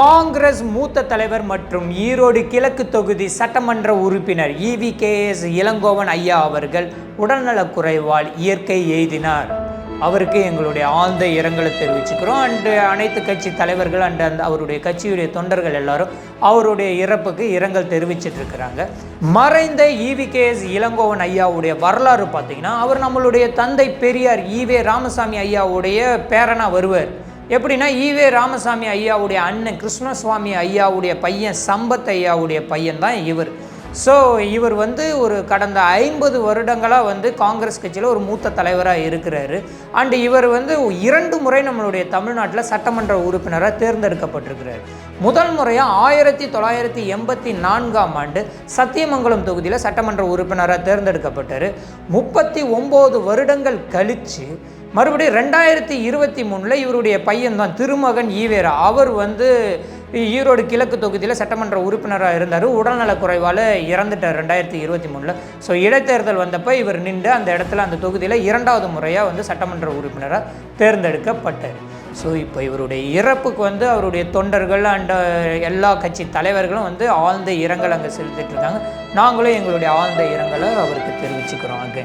காங்கிரஸ் மூத்த தலைவர் மற்றும் ஈரோடு கிழக்கு தொகுதி சட்டமன்ற உறுப்பினர் இவி கே எஸ் இளங்கோவன் ஐயா அவர்கள் உடல்நலக்குறைவால் இயற்கை எய்தினார். அவருக்கு எங்களுடைய ஆழ்ந்த இரங்கலை தெரிவிச்சுக்கிறோம். அண்டு அனைத்து கட்சி தலைவர்கள் அண்டு அந்த அவருடைய கட்சியுடைய தொண்டர்கள் எல்லாரும் அவருடைய இறப்புக்கு இரங்கல் தெரிவிச்சிட்டு இருக்கிறாங்க. மறைந்த இவி கே எஸ் இளங்கோவன் ஐயாவுடைய வரலாறு பார்த்தீங்கன்னா அவர் நம்மளுடைய தந்தை பெரியார் ஈவே ராமசாமி ஐயாவுடைய பேரனா வருவார். எப்படின்னா ஈவே ராமசாமி ஐயாவுடைய அண்ணன் கிருஷ்ணசுவாமி ஐயாவுடைய பையன் சம்பத் ஐயாவுடைய பையன் தான் இவர். ஸோ இவர் வந்து ஒரு கடந்த ஐம்பது வருடங்களாக வந்து காங்கிரஸ் கட்சியில் ஒரு மூத்த தலைவராக இருக்கிறாரு. அண்டு இவர் வந்து இரண்டு முறை நம்மளுடைய தமிழ்நாட்டில் சட்டமன்ற உறுப்பினராக தேர்ந்தெடுக்கப்பட்டிருக்கிறார். முதல் முறையாக ஆயிரத்தி தொள்ளாயிரத்தி எண்பத்தி நான்காம் ஆண்டு சத்தியமங்கலம் தொகுதியில் சட்டமன்ற உறுப்பினராக தேர்ந்தெடுக்கப்பட்டார். முப்பத்தி ஒம்பது வருடங்கள் கழித்து மறுபடியும் ரெண்டாயிரத்தி இருபத்தி மூணில் இவருடைய பையன் தான் திருமகன் ஈவேரா. அவர் வந்து ஈரோடு கிழக்கு தொகுதியில் சட்டமன்ற உறுப்பினராக இருந்தார். உடல்நலக் குறைவால் இறந்துட்டார் ரெண்டாயிரத்தி இருபத்தி மூணில். ஸோ இடைத்தேர்தல் வந்தப்போ இவர் நின்று அந்த இடத்துல அந்த தொகுதியில் இரண்டாவது முறையாக வந்து சட்டமன்ற உறுப்பினராக தேர்ந்தெடுக்கப்பட்டார். ஸோ இப்போ இவருடைய இறப்புக்கு வந்து அவருடைய தொண்டர்கள் அண்ட் எல்லா கட்சி தலைவர்களும் வந்து ஆழ்ந்த இரங்கல் அங்கே செலுத்திட்டு இருக்காங்க. நாங்களும் எங்களுடைய ஆழ்ந்த இரங்கலை அவருக்கு தெரிவிச்சுக்கிறோம். அங்கே